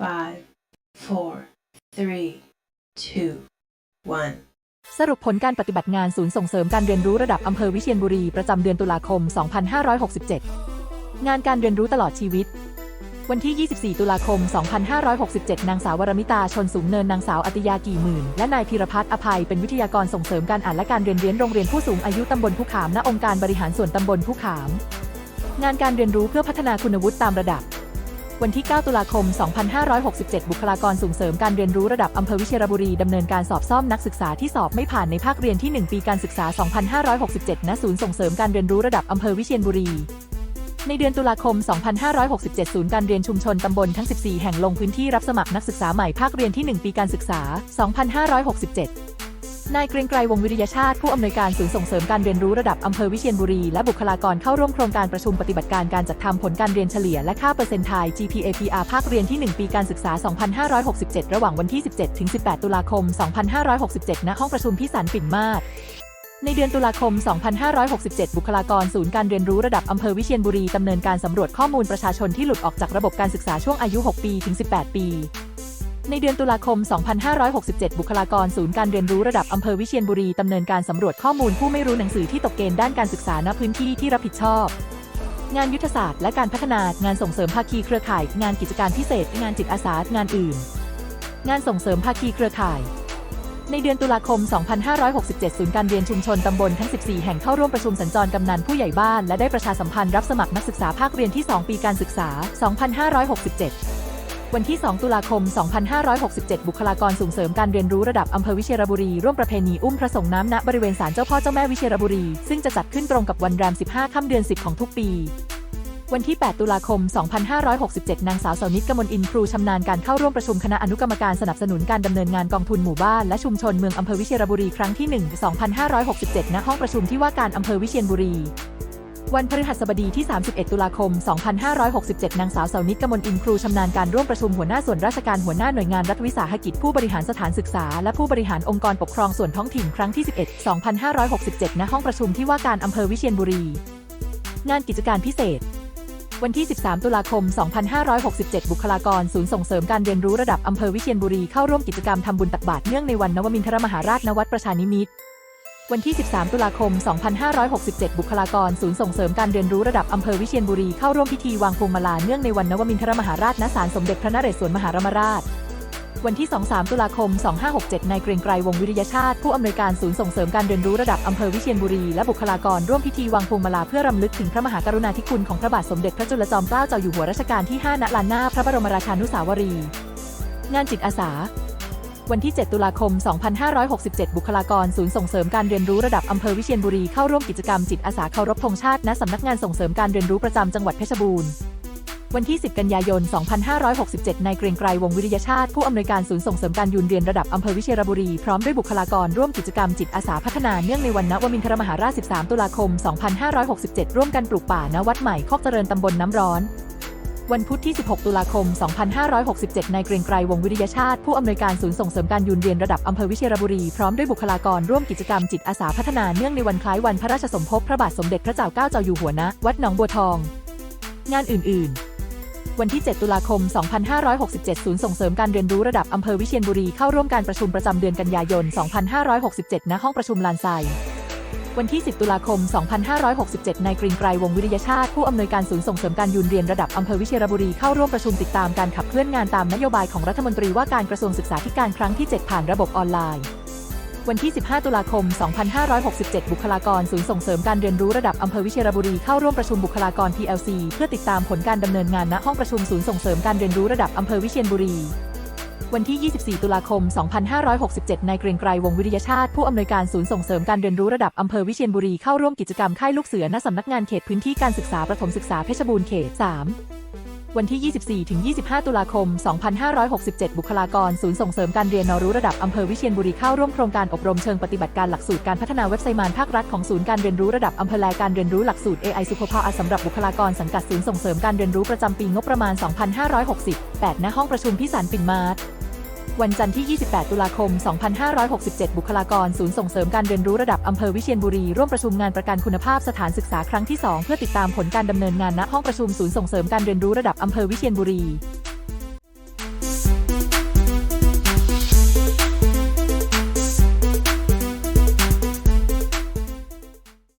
five, four, three, two, one. สรุปผลการปฏิบัติงานศูนย์ส่งเสริมการเรียนรู้ระดับอำเภอวิเชียรบุรีประจำเดือนตุลาคม 2567 งานการเรียนรู้ตลอดชีวิต วันที่ 24 ตุลาคม 2567 นางสาววรมิตาชนสูงเนินนางสาวอติยากี่หมื่น และนายพีรพัฒน์อภัยเป็นวิทยากรส่งเสริมการอ่านและการเรียนเรียนโรงเรียนผู้สูงอายุตำบลผู้ขามณองค์การบริหารส่วนตำบลผู้ขาม งานการเรียนรู้เพื่อพัฒนาคุณวุฒิตามระดับ วันที่ 9 ตุลาคม 2567 บุคลากรส่งเสริมการเรียนรู้ระดับอำเภอวิเชียรบุรี ดำเนินการสอบซ่อมนักศึกษาที่สอบไม่ผ่านในภาคเรียนที่ 1 ปีการศึกษา 2567 ณ ศูนย์ส่งเสริมการเรียนรู้ระดับอำเภอวิเชียรบุรีในเดือนตุลาคม 2567 ศูนย์การเรียนชุมชนตำบลทั้ง 14 แห่งลงพื้นที่รับสมัครนักศึกษาใหม่ภาคเรียนที่ 1 ปีการศึกษา 2567 นายเกรียงไกรวงวิริยชาติผู้อำนวยการศูนย์ส่งเสริมการเรียนรู้ระดับอำเภอวิเชียรบุรีและบุคลากรเข้าร่วมโครงการประชุมปฏิบัติการการจัดทำผลการเรียนเฉลี่ยและค่าเปอร์เซ็นต์ไทย GPAPR ภาคเรียนที่ 1 ปีการศึกษา 2567 ระหว่างวันที่ 17 ถึง 18 ตุลาคม 2567 ณ ห้องประชุมพิสันปิ่นมาศในเดือนตุลาคม 2567 บุคลากรศูนย์การเรียนรู้ระดับอำเภอวิเชียรบุรีดำเนินการสำรวจข้อมูลประชาชนที่หลุดออกจากระบบการศึกษาช่วงอายุ 6 ปี ถึง 18 ปี ในเดือนตุลาคม 2567 บุคลากรศูนย์การเรียนรู้ระดับอำเภอวิเชียรบุรีดำเนินการสำรวจข้อมูลผู้ไม่รู้หนังสือที่ตกเกณฑ์ด้านการศึกษาณพื้นที่ที่รับผิดชอบ งานยุทธศาสตร์และการพัฒนางานส่งเสริมภาคีเครือข่าย งานกิจการพิเศษ งานจิตอาสางานอื่น งานส่งเสริมภาคีเครือข่าย ในเดือนตุลาคม 2567 ศูนย์การเรียนชุมชนตำบลทั้ง 14 แห่งเข้าร่วมประชุมสัญจรกำนันผู้ใหญ่บ้านและได้ประชาสัมพันธ์รับสมัครนักศึกษาภาคเรียนที่ 2 ปีการศึกษา 2567 วันที่ 2 ตุลาคม 2567 บุคลากรส่งเสริมการเรียนรู้ระดับอำเภอวิเชียรบุรี ร่วมประเพณีอุ้มพระสงฆ์น้ำณบริเวณศาลเจ้าพ่อเจ้าแม่วิเชียรบุรี ซึ่งจะจัดขึ้นตรงกับวันแรม 15 ค่ำเดือน 10 ของทุกปีวันที่ 8 ตุลาคม 2567 นางสาวสานิตกมลอินครูชำนาญการเข้าร่วมประชุมคณะอนุกรรมการสนับสนุนการดำเนินงานกองทุนหมู่บ้านและชุมชนเมืองอำเภอวิเชียรบุรีครั้งที่ 1 2567 ณ ห้องประชุมที่ว่าการอำเภอวิเชียรบุรี วันพฤหัสบดีที่ 31 ตุลาคม 2567 นางสาวเสานิตกมลอินครูชำนาญการร่วมประชุมหัวหน้าส่วนราชการหัวหน้าหน่วยงานรัฐวิสาหกิจผู้บริหารสถานศึกษา และผู้บริหารองค์กรปกครองส่วนท้องถิ่นครั้งที่ 11 2567 ณ ห้องประชุมที่ว่าการอำเภอวิเชียรบุรี งานกิจการพิเศษ วันที่ 13 ตุลาคม 2567 บุคลากรศูนย์ส่งเสริมการเรียนรู้ระดับอำเภอวิเชียรบุรีเข้าร่วมกิจกรรมทำบุญตักบาตรเนื่องในวันนวมินทรมหาราชณวัดประชานิมิตร วันที่ 13 ตุลาคม 2567 บุคลากร ศูนย์ส่งเสริมการเรียนรู้ระดับอำเภอวิเชียรบุรีเข้าร่วมพิธีวางพวงมาลาเนื่องในวันนวมินทรมหาราชณศาลสมเด็จพระนเรศวรมหารมราช วันที่ 23 ตุลาคม 2567 นายเกรียงไกรวงวิริยชาติ ผู้อำนวยการศูนย์ส่งเสริมการเรียนรู้ระดับอำเภอวิเชียรบุรีและบุคลากรร่วมพิธีวางพวงมาลาเพื่อรำลึกถึงพระมหากรุณาธิคุณของพระบาทสมเด็จพระจุลจอมเกล้าเจ้าอยู่หัวรัชกาลที่ 5 ณ ลานหน้าพระบรมราชานุสาวรีย์งานจิตอาสา วันที่ 7 ตุลาคม 2567 บุคลากรศูนย์ส่งเสริมการเรียนรู้ระดับอำเภอวิเชียรบุรีเข้าร่วมกิจกรรมจิตอาสาเคารพธงชาติณสำนักงานส่งเสริมการเรียนรู้ประจำจังหวัดเพชรบูรณ์วันที่ 10 กันยายน 2567 นายเกรียงไกร วงวิริยชาติ ผู้อำนวยการศูนย์ส่งเสริมการยูนเรียนระดับอำเภอวิเชียรบุรี พร้อมด้วยบุคลากรร่วมกิจกรรมจิตอาสาพัฒนาเนื่องในวันนวมินทรมหาราช 13 ตุลาคม 2567 ร่วมกันปลูกป่าณวัดใหม่คอกเจริญตำบลน้ำร้อน วันพุธที่ 16 ตุลาคม 2567 นายเกรียงไกรวงวิริยชาติ ผู้อำนวยการศูนย์ส่งเสริมการยูนเรียนระดับอำเภอวิเชียรบุรี พร้อมด้วยบุคลากรร่วมกิจกรรมจิตอาสาพัฒนาเนื่องในวันคล้ายวันพระราชสมภพพระบาทสมเด็จพระเจ้าเก้าเจ้าอยู่หัวณวัดหนองบัวทอง งานอื่น ๆวันที่ 7 ตุลาคม 2567 ศูนย์ส่งเสริมการเรียนรู้ระดับอำเภอวิเชียรบุรีเข้าร่วมการประชุมประจำเดือนกันยายน 2567 ณ ห้องประชุมลานไซ วันที่ 10 ตุลาคม 2567 นายกรียงไกรวงวิริยชาติ ผู้อำนวยการศูนย์ส่งเสริมการยูนเรียนระดับอำเภอวิเชียรบุรีเข้าร่วมประชุมติดตามการขับเคลื่อนงานตามนโยบายของรัฐมนตรีว่าการกระทรวงศึกษาธิการครั้งที่ 7 ผ่านระบบออนไลน์วันที่ 15 ตุลาคม 2567 บุคลากรศูนย์ส่งเสริมการเรียนรู้ระดับอำเภอวิเชียรบุรีเข้าร่วมประชุมบุคลากร PLC เพื่อติดตามผลการดำเนินงานณห้องประชุมศูนย์ส่งเสริมการเรียนรู้ระดับอำเภอวิเชียรบุรี วันที่ 24 ตุลาคม 2567 นายเกรียงไกรวงวิริยชาติ ผู้อำนวยการศูนย์ส่งเสริมการเรียนรู้ระดับอำเภอวิเชียรบุรีเข้าร่วมกิจกรรมค่ายลูกเสือณสำนักงานเขตพื้นที่การศึกษาประถมศึกษาเพชรบูรณ์เขต 3วันที่ 24 ถึง 25 ตุลาคม 2567 บุคลากร ศูนย์ส่งเสริมการเรียนนรู้ระดับอำเภอวิเชียรบุรีเข้าร่วมโครงการอบรมเชิงปฏิบัติการหลักสูตรการพัฒนาเว็บไซต์มานภาครัฐของศูนย์การเรียนรู้ระดับอำเภอแลการเรียนรู้หลักสูตร AI สุขภาพสำหรับบุคลากรสังกัดศูนย์ส่งเสริมการเรียนรู้ประจำปีงบประมาณ 2560 8ณ ห้องประชุมพิสารปิ่นมาศ วันจันทร์ที่ 28 ตุลาคม 2567 บุคลากรศูนย์ส่งเสริมการเรียนรู้ระดับอำเภอวิเชียรบุรี ร่วมประชุมงานประกันคุณภาพสถานศึกษาครั้งที่ 2 เพื่อติดตามผลการดำเนินงานณห้องประชุมศูนย์ส่งเสริมการเรียนรู้ระดับอำเภอวิเชียรบุรี